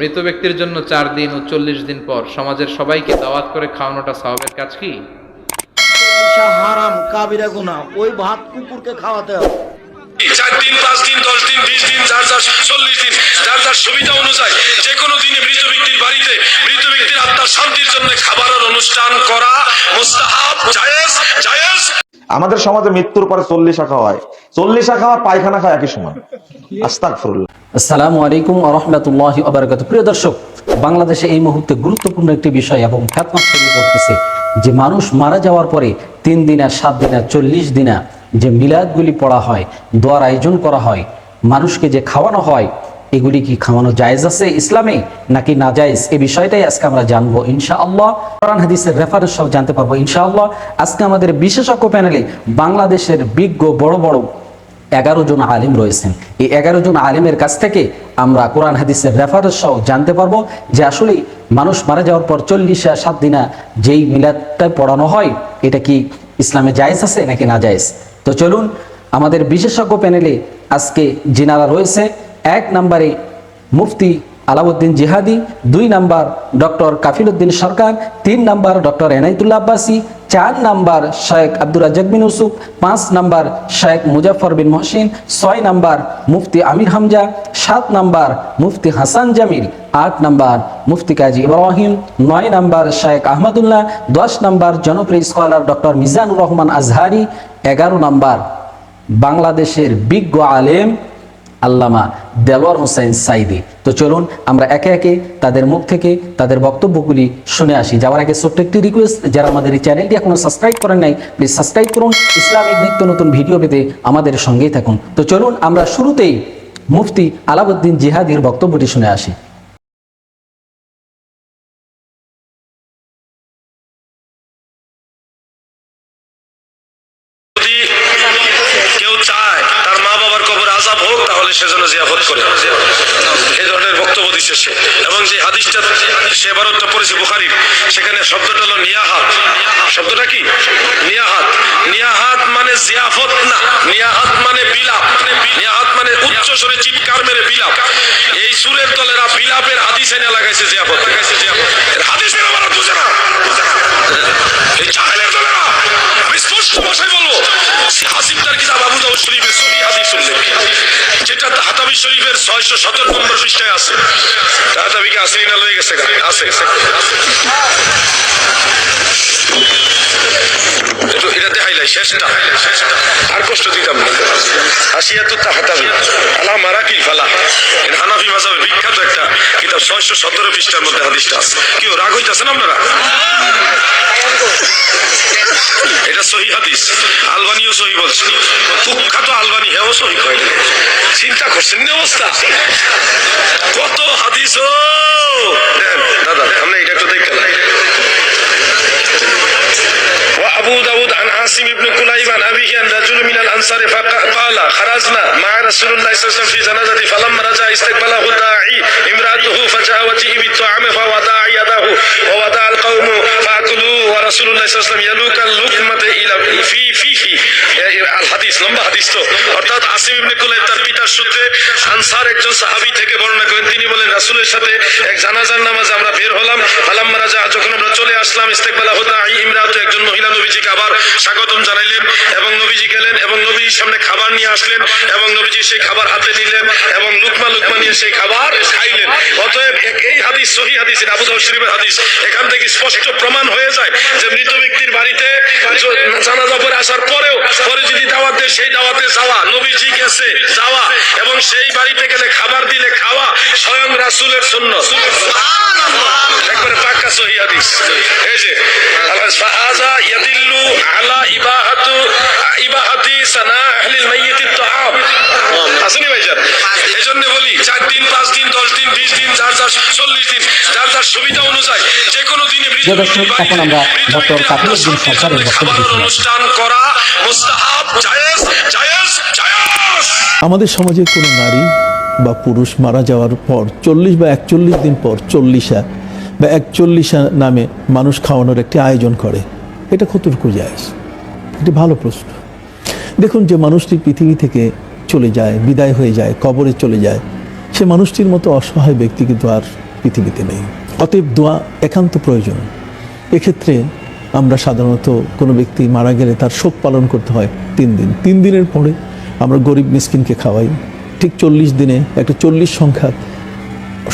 মৃত ব্যক্তির জন্য চার দিন ও চল্লিশ দিন পর সমাজের সবাইকে দাওয়াত করে খাওয়ানোটা সাহাবের কাজ কি? হারাম কাবিরা গুনা ওই ভাত কুকুরকে খাওয়াতে হবে। চার দিন পাঁচ দিন দশ দিন বিশ দিন যার যার চল্লিশ দিন যার যার সুবিধা অনুযায়ী যে কোনো দিনে মৃত ব্যক্তির বাড়িতে মৃত ব্যক্তির আত্মার শান্তির জন্য খাবারের অনুষ্ঠান করা মুস্তাহাব জায়েজ জায়েজ। আমাদের সমাজে মৃত্যুর পরে চল্লিশা খাওয়া হয়। চল্লিশা খাওয়া পায়খানা খাওয়া একই সময় আস্তাক ফরুল্লাহ আসসালামু আলাইকুম রহমতুল্লাহ আবরকাত প্রিয় দর্শক, বাংলাদেশে এই মুহূর্তে গুরুত্বপূর্ণ একটি বিষয় এবং ফ্যাতনা ছড়িয়ে পড়তেছে, যে মানুষ মারা যাওয়ার পরে তিন দিনা, সাত দিনা, চল্লিশ দিনা যে মিলাদগুলি পড়া হয়, দোয়ার আয়োজন করা হয়, মানুষকে যে খাওয়ানো হয়, এগুলি কি খাওয়ানো জায়েজ আছে ইসলামে নাকি না জায়েজ? এই বিষয়টাই আজকে আমরা জানব ইনশাআল্লাহ। কোরআন হাদিসের রেফারেন্স সব জানতে পারব ইনশাআল্লাহ। আজকে আমাদের বিশেষজ্ঞ প্যানেলে বাংলাদেশের বিজ্ঞ বড় বড় এগারো জন আলিম রয়েছেন। এই এগারো জন আলিমের কাছ থেকে আমরা কোরআন, হাদিসের রেফারেন্স সহ জানতে পারব যে আসলে মানুষ মারা যাওয়ার পর চল্লিশ সাত দিনা যেই মিলাদটা পড়ানো হয়, এটা কি ইসলামে জায়েজ আছে নাকি না জায়েজ? তো চলুন আমাদের বিশেষজ্ঞ প্যানেলে আজকে জিনারা রয়েছে, এক নম্বরে মুফতি আলাউদ্দিন জিহাদি, দুই নাম্বার ডক্টর কাফিলউদ্দিন সরকার, তিন নাম্বার ডক্টর এনাইতুল্লাহ আব্বাসী, চার নাম্বার শেখ আব্দুর রাজ্জাক বিন ইউসুফ, পাঁচ নাম্বার শেখ মুজাফর বিন মহসিন, ছয় নাম্বার মুফতি আমির হামজা, সাত নাম্বার মুফতি হাসান জামিল, আট নাম্বার মুফতি কাজী ইব্রাহিম, নয় নাম্বার শেখ আহমদুল্লাহ, দশ নাম্বার জনপ্রিয় স্কলার ডক্টর মিজানুর রহমান আজহারি, এগারো নাম্বার বাংলাদেশের বিজ্ঞ আলেম আল্লামা দেলোয়ার হোসেন সাইদি। তো চলুন আমরা একে একে তাদের মুখ থেকে তাদের বক্তব্যগুলি শুনে আসি। যাওয়ার আগে ছোট্ট একটি রিকোয়েস্ট যারা আমাদের এই চ্যানেলটি এখনও সাবস্ক্রাইব করেন নাই প্লিজ সাবস্ক্রাইব করুন। ইসলামিক নিত্য নতুন ভিডিও পেতে আমাদের সঙ্গেই থাকুন। তো চলুন আমরা শুরুতেই মুফতি আলাউদ্দিন জিহাদির বক্তব্যটি শুনে আসি। করে এই ধরনের বক্তব্য দিচ্ছে সে। এবং যে হাদিসটা সে এবারটা পড়েছে বুখারির, সেখানে শব্দটা হলো নিয়াহাত। শব্দটা কি? নিয়াহাত। নিয়াহাত মানে জিয়াফত না। নিয়াহাত মানে বিলাপ। নিয়াহাত মানে উচ্চ স্বরে চিৎকার মেরে বিলাপ। এই সুরের দলেরা বিলাপের হাদিস এনে লাগাইছে জিয়াফত। লাগাইছে জিয়াফত। হাদিস মেরে মারা বুঝে না এই দলেরা, আমি স্পষ্ট ভাষায় বলব হাসিবদার কিতাব আবু দাউদ শরীফের সহি হাদিস যেটা হাতাবি শরীফের ছয়শো সতেরো নম্বর পৃষ্ঠায় আছে। হাতাবিকে আসেনি না লয়ে গেছে? আছে। এটা দেখাইলাই শেষটা। আর কষ্ট দিতাম হাসিয়া তো তাহাতাবি আলা মারাকিল ফালা। হানাফি মাজাবে বিখ্যাত একটা কিতাব, ছয়শো সতেরো পৃষ্ঠার মধ্যে হাদিসটা আছে। কেউ রাগ হইতেছেন আপনারা? এটা সহি হাদিস। আলবানিও সহি বলছে কুখ্যাত আলবানি হেও সহি কয় চিন্তা করছেন না অবস্থা কত হাদিস ও দেন, দাদা আমরা এটা একটু দেখতে وابو داود عن عاصم بن كليب عن ابيه ان رجل من الانصار فقال خرجنا مع رسول الله صلى الله عليه وسلم في جنازه فلما رجع استقبله الداعي امراته فجاء وجهه بالطعام فوضع يده অর্থাৎ আসিম ইবনে কুলাইব তার পিতার সূত্রে আনসার একজন সাহাবী থেকে বর্ণনা করেন। তিনি বলেন, রাসূলের সাথে এক জানাজার নামাজে আমরা বের হলাম। ফালাম্মা রাজা, যখন আমরা চলে আসলাম, ইস্তেকবালা হুদা ইমরাত, একজন মহিলা নবীজিকে আবার স্বাগতম জানাইলেন এবং নবীজি গেলেন এবং নবীজির সামনে খাবার নিয়ে আসলেন এবং নবীজি সেই খাবার হাতে নিলেন এবং লুকমা লুকমা নিয়ে সেই খাবার খাইলেন। অতএব এই হাদিস, সহি হাদিস আবু দাউদ শরীফের হাদিস। এখান থেকে স্পষ্ট প্রমাণ হয়ে যায় যে মৃত ব্যক্তির বাড়িতে জানাজা পরে আসার পরেও, পরে যদি দাওয়াত সেই দাওয়াতে যাওয়া, নবীজি গেছে, যাওয়া এবং সেই বাড়িতে গেলে খাবার দিলে খাওয়া স্বয়ং রাসূলের সুন্নাত। একবারে পাক্কা এই যে ফাহাজা ইয়াদিল্লু আলা ইবাহাতু ইবাহাতি সানা আহলিল তাআম। আসেনি ভাইজান? এই জন্য বলি চার দিন পাঁচ দিন দশ দিন বিশ দিন যার যার চল্লিশ দিন যার যার সুবিধা অনুযায়ী যে কোনো দিনে দর্শক, ব্যক্তির আমরা ডক্টর উদ্দিন সরকারের বক্তব্য। অনুষ্ঠান করা মুস্তাহাব আমাদের সমাজে কোনো নারী বা পুরুষ মারা যাওয়ার পর চল্লিশ বা একচল্লিশ দিন পর চল্লিশা বা একচল্লিশা নামে মানুষ খাওয়ানোর একটি আয়োজন করে, এটা কতটুকু যায় একটি ভালো প্রশ্ন। দেখুন, যে মানুষটি পৃথিবী থেকে চলে যায়, বিদায় হয়ে যায়, কবরে চলে যায়, সে মানুষটির মতো অসহায় ব্যক্তি কিন্তু আর পৃথিবীতে নেই। অতএব দোয়া একান্ত প্রয়োজন। এক্ষেত্রে আমরা সাধারণত কোনো ব্যক্তি মারা গেলে তার শোক পালন করতে হয় তিন দিন। তিন দিনের পরে আমরা গরিব মিসকিনকে খাওয়াই। ঠিক চল্লিশ দিনে একটা চল্লিশ সংখ্যা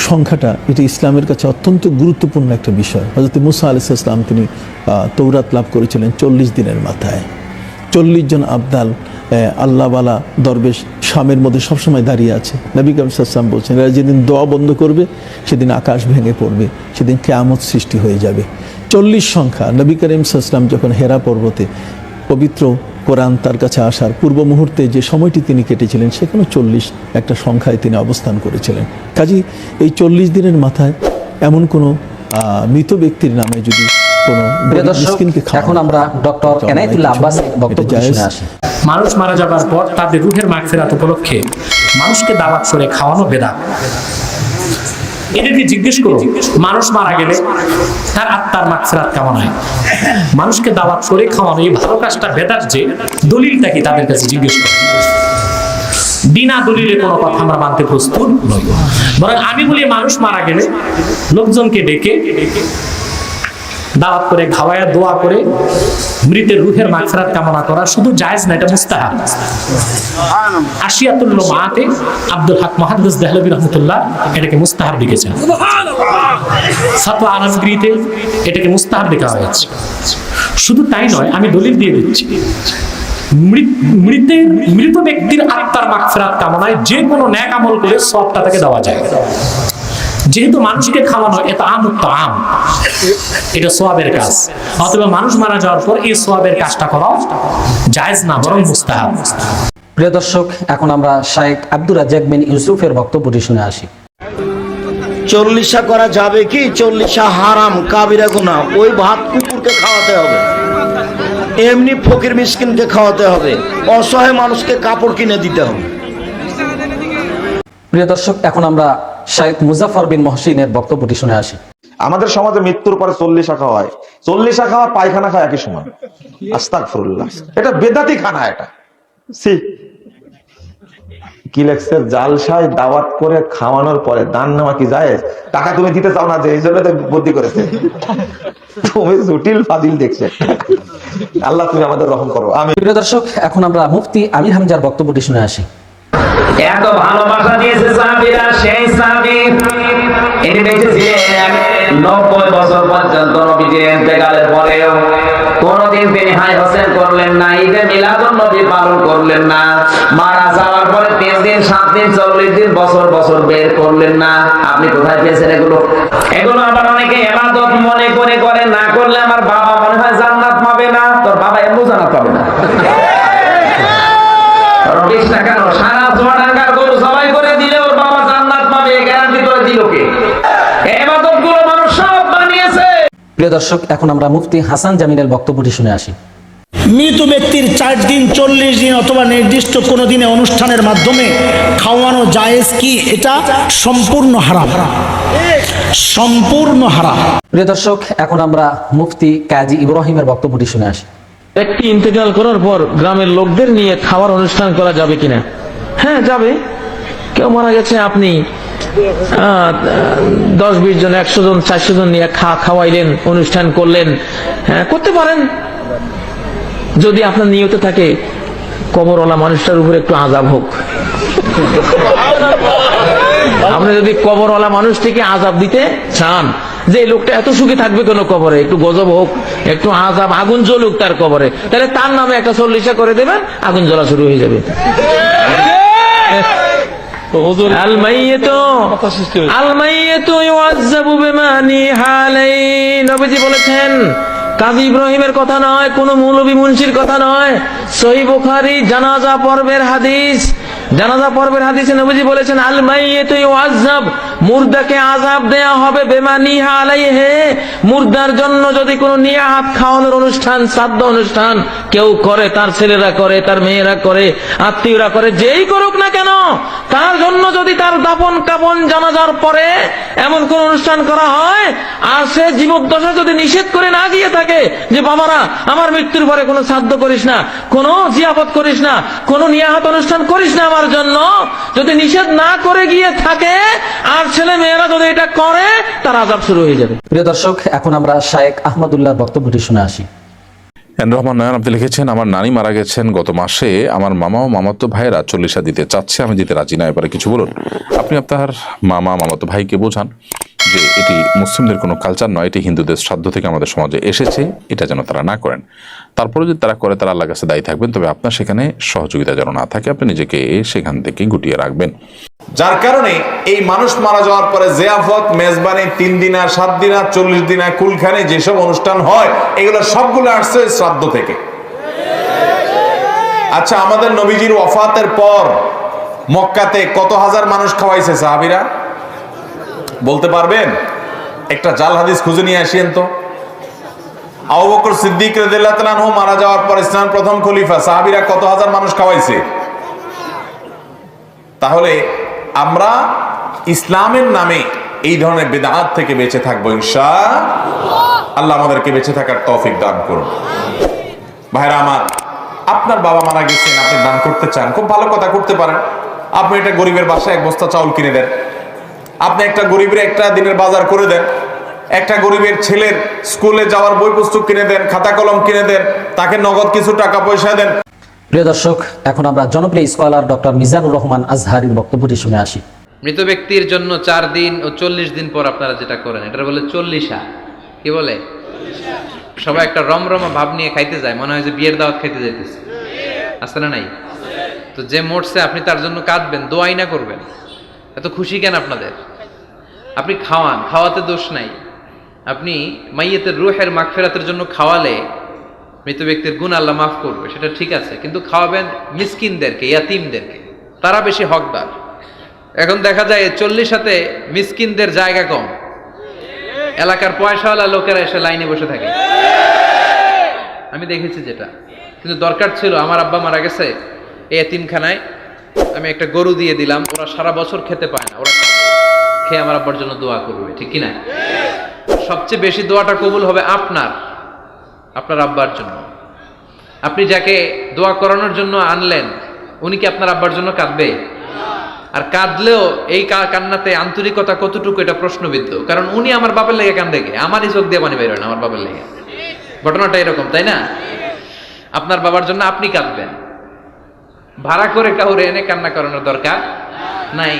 সংখ্যাটা এটা ইসলামের কাছে অত্যন্ত গুরুত্বপূর্ণ একটা বিষয়। হজরত মুসা আলাইসাল্লাম তিনি তৌরাত লাভ করেছিলেন চল্লিশ দিনের মাথায়। চল্লিশ জন আবদাল আল্লাহওয়ালা দরবেশ শামের মধ্যে সবসময় দাঁড়িয়ে আছে। নবী কালাম সাল্লাম বলছেন, এরা যেদিন দোয়া বন্ধ করবে, সেদিন আকাশ ভেঙে পড়বে, সেদিন কেয়ামত সৃষ্টি হয়ে যাবে। চল্লিশ সংখ্যা, নবী করিম সাল্লাম যখন হেরা পর্বতে পবিত্র কোরআন তার কাছে আসার পূর্ব মুহূর্তে যে সময়টি তিনি কেটেছিলেন সেখানে চল্লিশ একটা সংখ্যায় তিনি অবস্থান করেছিলেন। কাজী এই চল্লিশ দিনের মাথায় এমন কোনো মৃত ব্যক্তির নামে যদি কোনো এখন আমরা ডক্টর এনায়তুল্লাহ আব্বাস বক্তব্য মানুষ মারা যাবার পর তাদের রুহের মাগফিরাত উপলক্ষে মানুষকে দাওয়াত করে খাওয়ানো বেদা এদেরকে জিজ্ঞেস করো মানুষ মারা গেলে তার আত্মার মাগফিরাত কেমন হয়? মানুষকে দাওয়াত করে খাওয়ানো, এই ভালো কাজটা বেদার যে দলিলটা কি তাদের কাছে জিজ্ঞেস করে। বিনা দলিলে কোনো কথা আমরা মানতে প্রস্তুত নই। বরং আমি বলি, মানুষ মারা গেলে লোকজনকে ডেকে দাওয়াত করে, খাওয়ায়া, দোয়া করে, মৃতের রুহের মাগফিরাত কামনা করা শুধু জায়েজ না, এটা মুস্তাহাব। আশিয়াতুল্ল মাতে আব্দুল হক মহাদ্দাস দেহলবী রহমতুল্লাহ এটাকে মুস্তাহাব লিখেছেন ফাতোয়া আলমগিরিতে এটাকে মুস্তাহাব লেখা হয়েছে। শুধু তাই নয়, আমি দলিল দিয়ে দিচ্ছি। মৃত- মৃতের, মৃত ব্যক্তির আত্মার মাগফিরাত কামনায় যে কোনো ন্যাক আমল করে সবটা তাকে দেওয়া যায়। যেহেতু মানুষকে খাওয়ানো এটা আমুক্ত আম এটা সোয়াবের কাজ। অথবা মানুষ মারা যাওয়ার পর এই সোয়াবের কাজটা করা জায়েজ না বরং মুস্তাহাব। প্রিয় দর্শক এখন আমরা শায়েক আব্দুর রাজ্জাক বিন ইউসুফের বক্তব্যটি শুনে আসি। চল্লিশা করা যাবে কি? চল্লিশা হারাম কাবিরা গুনা ওই ভাত কুকুরকে খাওয়াতে হবে। এমনি ফকির মিসকিনকে খাওয়াতে হবে। অসহায় মানুষকে কাপড় কিনে দিতে হবে। প্রিয় দর্শক এখন আমরা শায়েক মুজাফর বিন মহসিনের বক্তব্যটি শুনে আসি। আমাদের সমাজে মৃত্যুর পরে চল্লিশ শাখা হয়। চল্লিশ শাখা পায়খানা খায় একই সময়। আস্তাক ফরুল্লাহ এটা বেদাতি খানা এটা। সি কি লেখছে? জালসায় দাওয়াত করে খাওয়ানোর পরে দান নেওয়া কি যায় টাকা তুমি দিতে চাও না যে এই জন্য বুদ্ধি করেছে। তুমি জটিল ফাদিল দেখছে। আল্লাহ তুমি আমাদের রহম করো। আমি প্রিয় দর্শক এখন আমরা মুফতি আমির হামজার বক্তব্যটি শুনে আসি। এত ভালোবাসা দিয়েছে সাহাবীরা, সেই সাহাবী ইনি বেঁচেছিলেন নব্বই বছর পর্যন্ত নবীজির ইন্তেকালের পরেও। কোনদিন তিনি হাই হোসেন করলেন না, ঈদে মিলাদুন নবী পালন করলেন না, মারা যাওয়ার পরে তিন দিন, সাত দিন, চল্লিশ দিন, বছর বছর বের করলেন না। আপনি কোথায় পেয়েছেন এগুলো? এগুলো আবার অনেকে এবাদত মনে করে করে, না করলে আমার বাবা মনে হয় জান্নাত পাবে না, তোর বাবা এমন জান্নাত পাবে না। বিশ টাকা প্রিয় দর্শক এখন আমরা মুফতি হাসান জামিনের বক্তব্যটি শুনে আসি। মৃত ব্যক্তির চার দিন চল্লিশ দিন অথবা নির্দিষ্ট কোনো দিনে অনুষ্ঠানের মাধ্যমে খাওয়ানো জায়েজ কি? এটা সম্পূর্ণ হারা সম্পূর্ণ হারাম। প্রিয় দর্শক এখন আমরা মুফতি কাজী ইব্রাহিমের বক্তব্যটি শুনে আসি। ব্যক্তি ইন্তেকাল করার পর গ্রামের লোকদের নিয়ে খাওয়ার অনুষ্ঠান করা যাবে কিনা? হ্যাঁ যাবে। কেউ মারা গেছে আপনি দশ বিশ জন, একশো জন, চারশো জন নিয়ে খা খাওয়াইলেন, অনুষ্ঠান করলেন। হ্যাঁ করতে পারেন। যদি আপনার নিয়ত থাকে, কবরওয়ালা মানুষটার উপর একটু আজাব হোক। আপনি যদি কবরওয়ালা মানুষ থেকে আজাব দিতে চান, যে লোকটা এত সুখী থাকবে কেন কবরে? একটু গজব হোক, একটু আজাব আগুন জ্বলুক তার কবরে। তাহলে তার নামে একটা চল্লিশা করে দেবেন, আগুন জ্বলা শুরু হয়ে যাবে। বলেছেন কাজী ইব্রাহিমের কথা নয় কোন মৌলবী মুন্সির কথা নয়। সহি বুখারি জানাজা পর্বের হাদিস। জানাজা পর্বের হাদিসে নবীজি বলেছেন আল মাইয়িতু ইউআযাব মুর্দাকে আযাব দেয়া হবে বেমা নিহা আলাইহি। মুর্দার জন্য যদি কোনো নিয়াহাত খাওয়ানোর অনুষ্ঠান, শ্রাদ্ধ অনুষ্ঠান কেউ করে, তার ছেলেরা করে, তার মেয়েরা করে, আত্মীয়রা করে, যেই করুক না কেন, তার জন্য যদি তার দাপন কাপন জানাজার পরে এমন কোন অনুষ্ঠান করা হয়, আর সে জীবদ্দশা যদি নিষেধ করে না গিয়ে থাকে যে, বাবারা, আমার মৃত্যুর পরে কোনো শ্রাদ্ধ করিস না, কোনো জিয়াপত করিস না, কোনো নিয়াহাত অনুষ্ঠান করিস না আমার জন্য, যদি নিষেধ না করে গিয়ে থাকে, আর আপনার ছেলে মেয়েরা যদি এটা করে তার আজাব শুরু হয়ে যাবে। প্রিয় দর্শক এখন আমরা শায়েক আহমদুল্লাহর বক্তব্যটি শুনে আসি। এন রহমান নয়ন আপনি লিখেছেন আমার নানি মারা গেছেন গত মাসে আমার মামা ও মামাতো ভাইয়েরা চল্লিশা দিতে চাচ্ছে আমি দিতে রাজি না। এবারে কিছু বলুন। আপনি আপনার মামা মামাতো ভাইকে বোঝান। যে এটি মুসলিমদের কোনো কালচার নয়, এটি হিন্দুদের শ্রাদ্ধ থেকে আমাদের সমাজে এসেছে, এটা যেন তারা না করেন। তারপরে যদি তারা করে, তারা আল্লাহ কাছে দায়ী থাকবেন, তবে আপনার সেখানে সহযোগিতা যেন না থাকে, আপনি নিজেকে সেখান থেকে গুটিয়ে রাখবেন। যার কারণে এই মানুষ মারা যাওয়ার পরে জিয়াফত, মেজবানি, তিন দিনা, সাত দিনা, চল্লিশ দিনা, কুলখানে, যেসব অনুষ্ঠান হয়, এগুলো সবগুলো আসছে শ্রাদ্ধ থেকে। আচ্ছা আমাদের নবীজির ওফাতের পর মক্কাতে কত হাজার মানুষ খাওয়াইছে সাহাবিরা? বলতে পারবেন? একটা জাল হাদিস খুঁজে নিয়ে আসিয়েন তো। আবু বকর সিদ্দিক আনহু মারা যাওয়ার পর ইসলাম প্রথম খলিফা, সাহাবীরা কত হাজার মানুষ খাওয়াইছে? তাহলে আমরা ইসলামের নামে এই ধরনের বেদাত থেকে বেঁচে থাকব ইনশা আল্লাহ আমাদেরকে বেঁচে থাকার তৌফিক দান করুন। ভাইরা আমার, আপনার বাবা মারা গেছেন, আপনি দান করতে চান, খুব ভালো কথা করতে পারেন। আপনি এটা গরিবের বাসায় এক বস্তা চাউল কিনে দেন। আপনি একটা গরিবের একটা দিনের বাজার করে দেন একটা গরিবের ছেলের স্কুলে যাওয়ার বই পুস্তক কিনে দেন খাতা কলম কিনে দেন তাকে নগদ কিছু টাকা পয়সা দেন। প্রিয় দর্শক এখন আমরা জনপ্রিয় স্কলার ডক্টর মিজানুর রহমান আজহারির বক্তব্যটি শুনে আসি। মৃত ব্যক্তির জন্য চার দিন ও চল্লিশ দিন পর আপনারা যেটা করেন এটা বলে চল্লিশা। কি বলে? সবাই একটা রমরমা ভাব নিয়ে খাইতে যায় মনে হয় যে বিয়ের দাওয়াত খাইতে যাইতেছে। আসতে না নাই? তো যে মরছে আপনি তার জন্য কাঁদবেন দোয়াই না করবেন। এত খুশি কেন আপনাদের? আপনি খাওয়ান, খাওয়াতে দোষ নাই। আপনি মাইয়েতের রুহের মাগফেরাতের জন্য খাওয়ালে মৃত ব্যক্তির গুণ আল্লাহ মাফ করবে, সেটা ঠিক আছে। কিন্তু খাওয়াবেন মিসকিনদেরকে, ইয়াতিমদেরকে। তারা বেশি হকদার। এখন দেখা যায় চল্লিশ সাথে মিসকিনদের জায়গা কম। এলাকার পয়সাওয়ালা লোকেরা এসে লাইনে বসে থাকে। আমি দেখেছি যেটা। কিন্তু দরকার ছিল, আমার আব্বা মারা গেছে এই এতিমখানায়। আমি একটা গরু দিয়ে দিলাম, ওরা সারা বছর খেতে পায় না। ওরা খেয়ে আমার আব্বার জন্য দোয়া করবে, ঠিক কি না সবচেয়ে বেশি দোয়াটা কবুল হবে আপনার আপনার আব্বার জন্য। আপনি যাকে দোয়া করানোর জন্য আনলেন, উনি কি আপনার আব্বার জন্য কাঁদবে? আর কাঁদলেও এই কান্নাতে আন্তরিকতা কতটুকু, এটা প্রশ্নবিদ্ধ। কারণ উনি আমার বাপের লেগে কান্দে কে? আমারই চোখ দিয়ে পানি বের হয় না আমার বাপের লেগে। ঘটনাটা এরকম, তাই না? আপনার বাবার জন্য আপনি কাঁদবেন। ভাড়া করে কাউরে এনে কান্না করানোর দরকার নাই।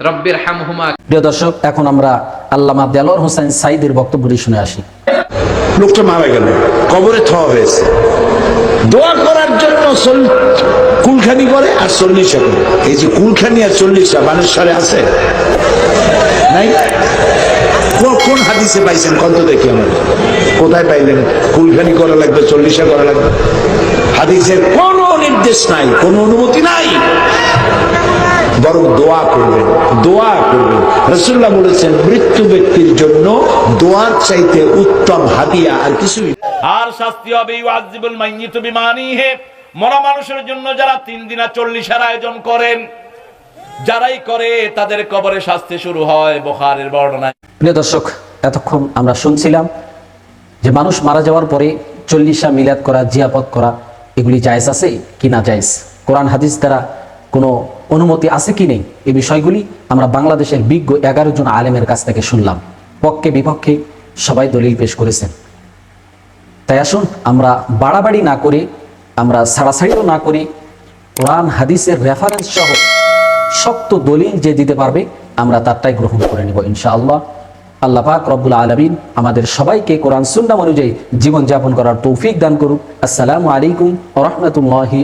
রব্বির হামহুমা। প্রিয় দর্শক এখন আমরা আল্লামা দেলোয়ার হোসেন সাইদের বক্তব্যটি শুনে আসি। লোকটা মারা গেল। কবরে থওয়া হয়েছে। দোয়া করার জন্য কুলখানি করে আর চল্লিশা করে। এই যে কুলখানি আর চল্লিশা বানেশ্বরে আছে? নাই? কোন- কোন হাদিসে পাইছেন? কত দেখি আমার। কোথায় পাইলেন? কুলখানি করা লাগবে চল্লিশা করা লাগবে। হাদিসের কোনো নির্দেশ নাই কোনো অনুমতি নাই। বরং দোয়া করবেন দোয়া করবেন। রসুল্লাহ বলেছেন মৃত্যু ব্যক্তির জন্য দোয়ার চাইতে উত্তম হাদিয়া আর কিছুই আর শাস্তি হবে ইউআযিবুল মাইয়িতু বিমানিহি। মরা মানুষের জন্য যারা তিন দিনা চল্লিশের আয়োজন করেন যারাই করে তাদের কবরে শাস্তি শুরু হয় বুখারীর বর্ণনায়। প্রিয় দর্শক এতক্ষণ আমরা শুনছিলাম যে মানুষ মারা যাওয়ার পরে চল্লিশা মিলাদ করা জিয়াপত করা এগুলি জায়েজ আছে কি না জায়েজ? কোরআন, হাদিস দ্বারা কোনো অনুমতি আছে কি নেই? এই বিষয়গুলি আমরা বাংলাদেশের বিজ্ঞ এগারো জন আলেমের কাছ থেকে শুনলাম। পক্ষে, বিপক্ষে সবাই দলিল পেশ করেছেন। তাই আসুন, আমরা বাড়াবাড়ি না করে, আমরা ছাড়াছাড়িও না করে কোরআন, হাদিসের রেফারেন্স সহ শক্ত দলিল যে দিতে পারবে, আমরা তারটাই গ্রহণ করে নেব ইনশাআল্লাহ। আল্লাহ পাক রব্বুল আলমিন আমাদের সবাইকে কোরআন সুন্নাম অনুযায়ী জীবনযাপন করার তৌফিক দান করুক। আসসালামু আলাইকুম রহমতুল্লাহি